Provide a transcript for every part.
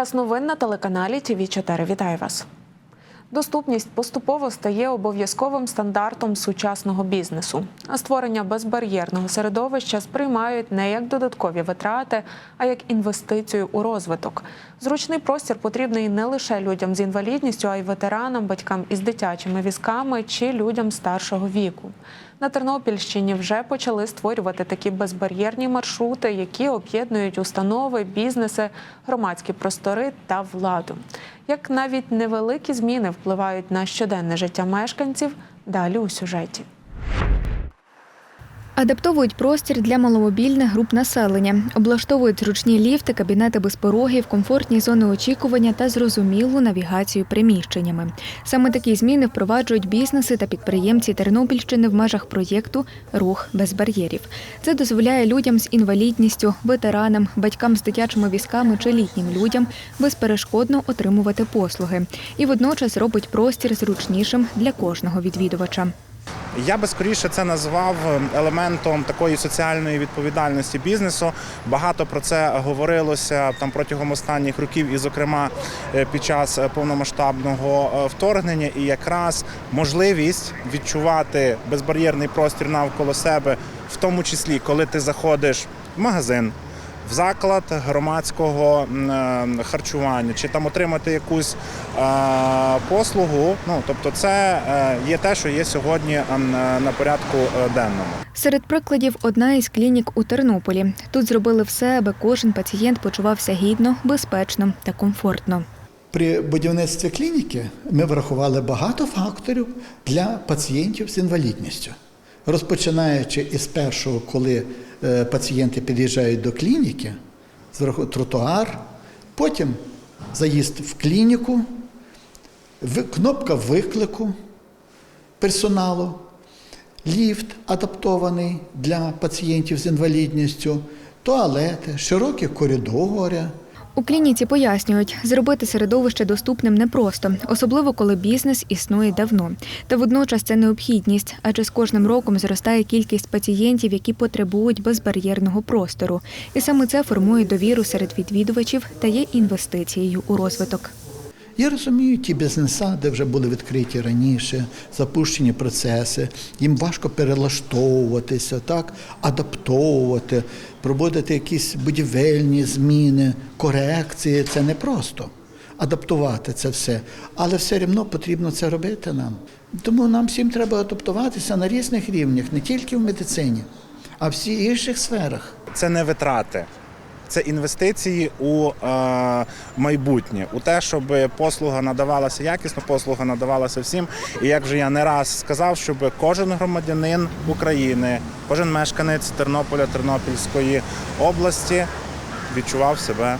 Час новин на телеканалі ТВ 4 Вітаю вас. Доступність поступово стає обов'язковим стандартом сучасного бізнесу. А створення безбар'єрного середовища сприймають не як додаткові витрати, а як інвестицію у розвиток. Зручний простір потрібний не лише людям з інвалідністю, а й ветеранам, батькам із дитячими візками чи людям старшого віку. На Тернопільщині вже почали створювати такі безбар'єрні маршрути, які об'єднують установи, бізнеси, громадські простори та владу. Як навіть невеликі зміни впливають на щоденне життя мешканців, далі у сюжеті. Адаптовують простір для маломобільних груп населення, облаштовують зручні ліфти, кабінети без порогів, комфортні зони очікування та зрозумілу навігацію приміщеннями. Саме такі зміни впроваджують бізнеси та підприємці Тернопільщини в межах проєкту Рух без бар'єрів. Це дозволяє людям з інвалідністю, ветеранам, батькам з дитячими візками чи літнім людям безперешкодно отримувати послуги і водночас робить простір зручнішим для кожного відвідувача. Я би скоріше це назвав елементом такої соціальної відповідальності бізнесу. Багато про це говорилося там протягом останніх років, і, зокрема, е, під час е, повномасштабного е, вторгнення. І якраз можливість відчувати безбар'єрний простір навколо себе, в тому числі, коли ти заходиш в магазин. В заклад громадського е, харчування чи там отримати якусь е, послугу. Ну тобто, це е, є те, що є сьогодні на порядку денному. Серед прикладів одна із клінік у Тернополі. Тут зробили все, аби кожен пацієнт почувався гідно, безпечно та комфортно. При будівництві клініки ми врахували багато факторів для пацієнтів з інвалідністю. Розпочинаючи із першого, коли е, пацієнти під'їжджають до клініки, зверху тротуар, потім заїзд в клініку, кнопка виклику персоналу, ліфт адаптований для пацієнтів з інвалідністю, туалети, широкі коридори. У клініці пояснюють, зробити середовище доступним непросто, особливо коли бізнес існує давно. Та водночас це необхідність, адже з кожним роком зростає кількість пацієнтів, які потребують безбар'єрного простору. І саме це формує довіру серед відвідувачів та є інвестицією у розвиток. Я розумію ті бізнеса, де вже були відкриті раніше, запущені процеси, їм важко перелаштовуватися, так, адаптовувати, проводити якісь будівельні зміни, корекції. Це непросто адаптувати це все. Але все рівно потрібно це робити нам. Тому нам всім треба адаптуватися на різних рівнях, не тільки в медицині, а в всіх інших сферах. Це не витрати. Це інвестиції у е, майбутнє, у те, щоб послуга надавалася якісно, послуга надавалася всім. І як вже я не раз сказав, щоб кожен громадянин України, кожен мешканець Тернополя, Тернопільської області відчував себе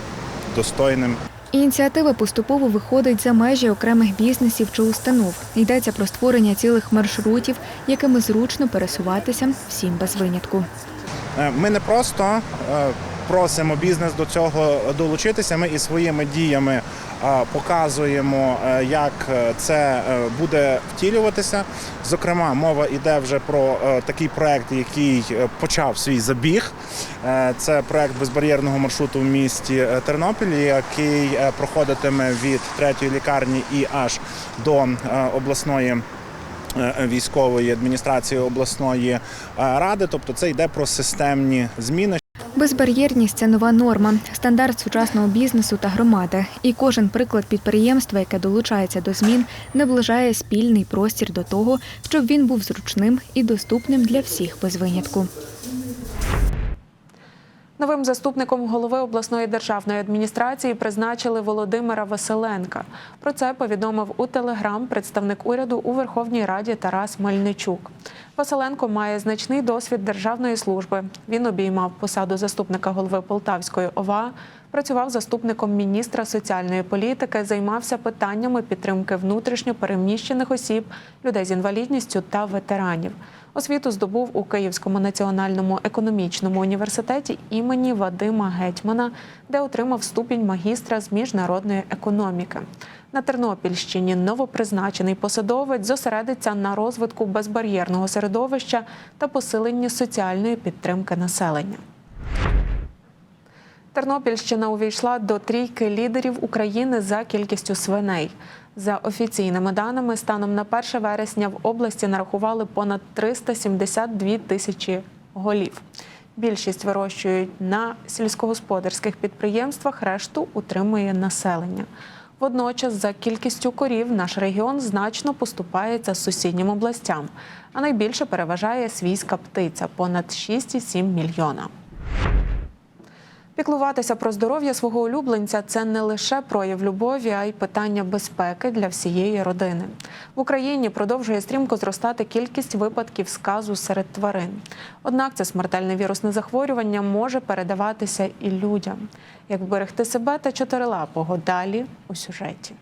достойним Ініціатива поступово виходить за межі окремих бізнесів чи установ. Йдеться про створення цілих маршрутів, якими зручно пересуватися всім без винятку. Е, Ми не просто е, просимо бізнес до цього долучитися. Ми і своїми діями е, показуємо, е, як е, це буде втілюватися. Зокрема, мова йде вже про такий проект, який почав свій забіг. Це проект безбар'єрного маршруту в місті Тернопіль, який проходитиме від третьої лікарні і аж до обласної військової адміністрації обласної ради. Тобто це йде про системні зміни. Безбар'єрність це нова норма, стандарт сучасного бізнесу та громади. І кожен приклад підприємства, яке долучається до змін, наближає спільний простір до того, щоб він був зручним і доступним для всіх без винятку. Новим заступником голови обласної державної адміністрації призначили Володимира Василенка. Про це повідомив у телеграм представник уряду у Верховній Раді Тарас Мельничук. Василенко має значний досвід державної служби. Він обіймав посаду заступника голови Полтавської ОВА, працював заступником міністра соціальної політики, займався питаннями підтримки внутрішньо переміщених осіб, людей з інвалідністю та ветеранів. Освіту здобув у Київському національному економічному університеті імені Вадима Гетьмана, де отримав ступінь магістра з міжнародної економіки. На Тернопільщині новопризначений посадовець зосередиться на розвитку безбар'єрного середовища та посиленні соціальної підтримки населення. Тернопільщина увійшла до трійки лідерів України за кількістю свиней. За офіційними даними, станом на 1 вересня в області нарахували понад 372 тисячі голів. Більшість вирощують на сільськогосподарських підприємствах, решту утримує населення. Водночас, за кількістю корів, наш регіон значно поступається сусіднім областям, а найбільше переважає свійська птиця понад 6,7 мільйона. Піклуватися про здоров'я свого улюбленця це не лише прояв любові, а й питання безпеки для всієї родини. В Україні продовжує стрімко зростати кількість випадків сказу серед тварин. Однак це смертельне вірусне захворювання може передаватися і людям. Як берегти себе та чотирилапого далі у сюжеті.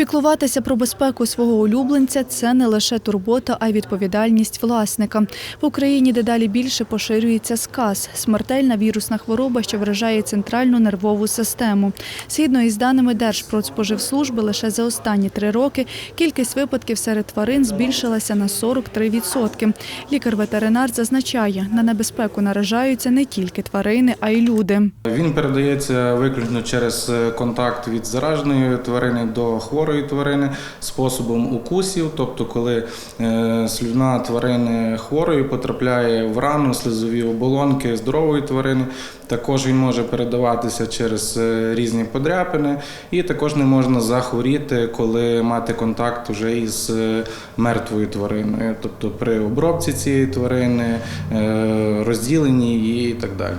Піклуватися про безпеку свого улюбленця це не лише турбота, а й відповідальність власника. В Україні дедалі більше поширюється сказ – смертельна вірусна хвороба, що вражає центральну нервову систему. Згідно із даними Держпродспоживслужби, лише за останні три роки кількість випадків серед тварин збільшилася на 43%. Лікар-ветеринар зазначає, на небезпеку наражаються не тільки тварини, а й люди. Він передається виключно через контакт від зараженої тварини до хворої тварини способом укусів, тобто коли е, слюна тварини хворої потрапляє в рану, слизові оболонки здорової тварини. Також він може передаватися через е, різні подряпини, і також не можна захворіти, коли мати контакт вже із е, мертвою твариною, тобто при обробці цієї тварини, розділенні її і так далі.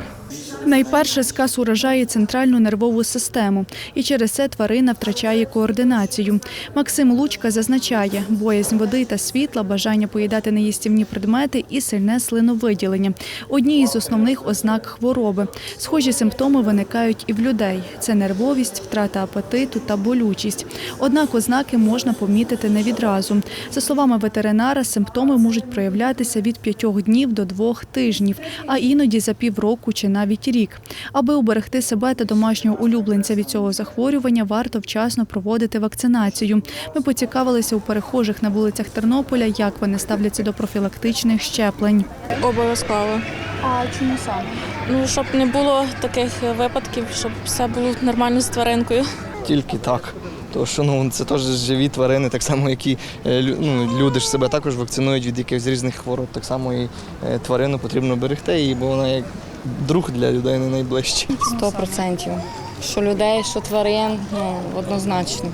Найперше сказ уражає центральну нервову систему, і через це тварина втрачає координацію. Максим Лучка зазначає, боязнь води та світла, бажання поїдати неїстівні предмети і сильне слиновиділення – одні із основних ознак хвороби. Схожі симптоми виникають і в людей: це нервовість, втрата апетиту та болючість. Однак ознаки можна помітити не відразу. За словами ветеринара, симптоми можуть проявлятися від п'ятьох днів до двох тижнів, а іноді за півроку чи навіть рік. Аби уберегти себе та домашнього улюбленця від цього захворювання, варто вчасно проводити вакцинацію. Ми поцікавилися у перехожих на вулицях Тернополя, як вони ставляться до профілактичних щеплень. Обов'язково. А чому саме? Ну, щоб не було таких випадків, щоб все було нормально з тваринкою. Тільки так. Тому що ну, це теж живі тварини, так само, як і е, ну, люди ж себе також вакцинують від якихось різних хвороб. Так само і е, тварину потрібно берегти її, бо вона як друг для людей не найближчий. Сто процентів. Що людей, що тварин, ну однозначно.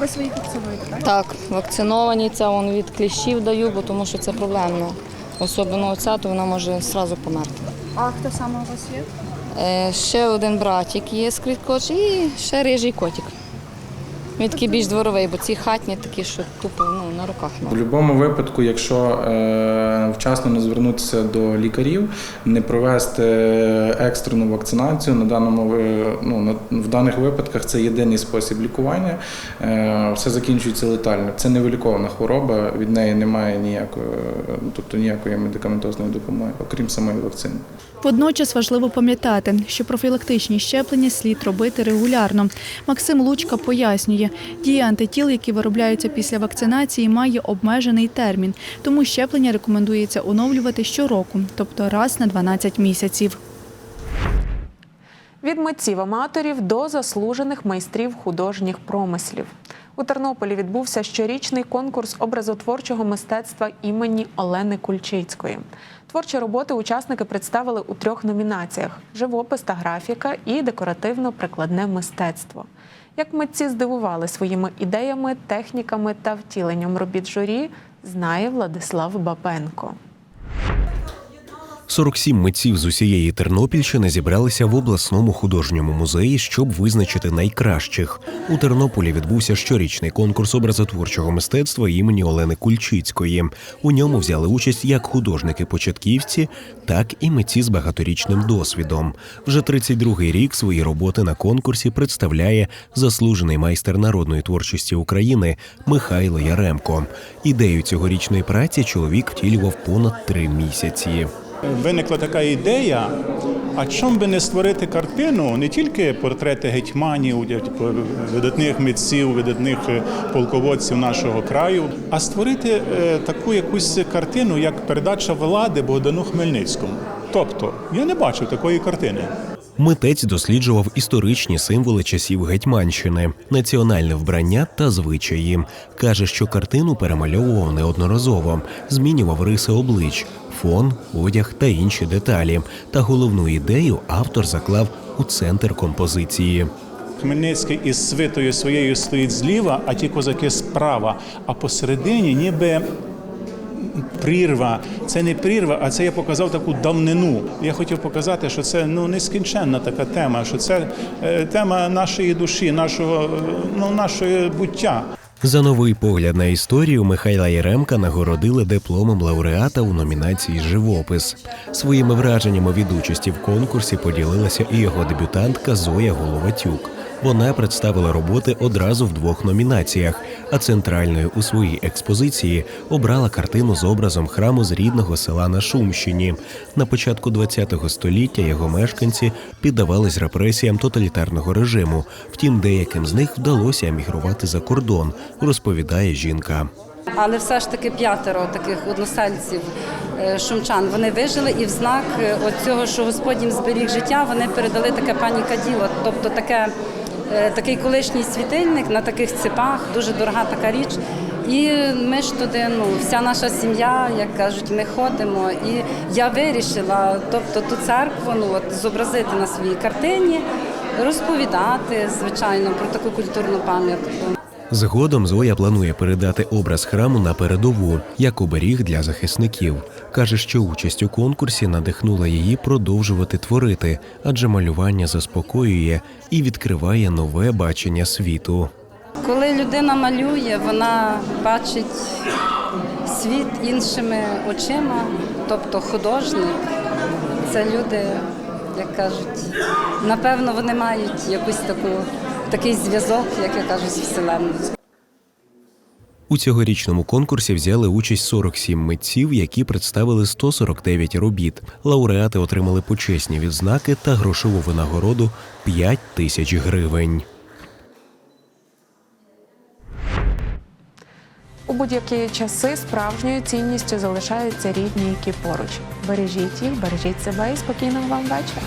Ви своїх вакцинуєте, так? Так, вакциновані це вон від кліщів даю, бо тому що це проблемно. Особливо оця, то вона може одразу померти. А хто саме у вас є? Е, ще один братик є скріткоч і ще рижий котик. Він такий більш дворовий, бо ці хатні такі, що тупо ну, на руках. В будь-якому випадку, якщо е, вчасно не звернутися до лікарів, не провести екстрену вакцинацію на даному ну, на, в даних випадках це єдиний спосіб лікування. Е, все закінчується летально. Це невилікована хвороба, від неї немає ніякої, е, тобто ніякої медикаментозної допомоги, окрім самої вакцини. Водночас важливо пам'ятати, що профілактичні щеплення слід робити регулярно. Максим Лучка пояснює, дія антитіл, які виробляються після вакцинації, має обмежений термін, тому щеплення рекомендується оновлювати щороку, тобто раз на 12 місяців. Від митців-аматорів до заслужених майстрів художніх промислів. У Тернополі відбувся щорічний конкурс образотворчого мистецтва імені Олени Кульчицької. Творчі роботи учасники представили у трьох номінаціях: живопис та графіка і декоративно-прикладне мистецтво. Як митці здивували своїми ідеями, техніками та втіленням робіт журі, знає Владислав Бабенко. 47 митців з усієї Тернопільщини зібралися в обласному художньому музеї, щоб визначити найкращих. У Тернополі відбувся щорічний конкурс образотворчого мистецтва імені Олени Кульчицької. У ньому взяли участь як художники-початківці, так і митці з багаторічним досвідом. Вже 32-й рік свої роботи на конкурсі представляє заслужений майстер народної творчості України Михайло Яремко. Ідею цьогорічної праці чоловік втілював понад три місяці. Виникла така ідея, а чому би не створити картину не тільки портрети гетьманів, типу, видатних митців, видатних е, полководців нашого краю, а створити е, таку якусь картину, як передача влади Богдану Хмельницькому. Тобто, я не бачив такої картини. Митець досліджував історичні символи часів Гетьманщини, національне вбрання та звичаї. Каже, що картину перемальовував неодноразово, змінював риси облич, фон, одяг та інші деталі. Та головну ідею автор заклав у центр композиції. Хмельницький із свитою своєю стоїть зліва, а ті козаки справа. А посередині ніби прірва. Це не прірва, а це я показав таку давнину. Я хотів показати, що це ну нескінченна така тема, що це е, тема нашої душі, нашого е, ну нашої буття. За новий погляд на історію Михайла Єремка нагородили дипломом лауреата у номінації Живопис. Своїми враженнями від участі в конкурсі поділилася і його дебютантка Зоя Головатюк. Вона представила роботи одразу в двох номінаціях, а центральною у своїй експозиції обрала картину з образом храму з рідного села на Шумщині. На початку ХХ століття його мешканці піддавались репресіям тоталітарного режиму. Втім, деяким з них вдалося емігрувати за кордон, розповідає жінка. Але все ж таки п'ятеро таких односельців е, шумчан вони вижили, і в знак е, цього, що Господь їм зберіг життя, вони передали таке панікаділо, тобто таке, такий колишній світильник на таких цепах, дуже дорога така річ. І ми ж туди, ну, вся наша сім'я, як кажуть, ми ходимо. І я вирішила, тобто ту церкву ну, от, зобразити на своїй картині, розповідати, звичайно, про таку культурну пам'ятку. Згодом Зоя планує передати образ храму на передову як оберіг для захисників. Каже, що участь у конкурсі надихнула її продовжувати творити, адже малювання заспокоює і відкриває нове бачення світу. Коли людина малює, вона бачить світ іншими очима, тобто художник. Це люди, як кажуть, напевно, вони мають якусь таку такий зв'язок, як я кажу, з вселенною. У цьогорічному конкурсі взяли участь 47 митців, які представили 149 робіт. Лауреати отримали почесні відзнаки та грошову винагороду 5 тисяч гривень. У будь-які часи справжньою цінністю залишаються рідні, які поруч. Бережіть їх, бережіть себе і спокійного вам вечора.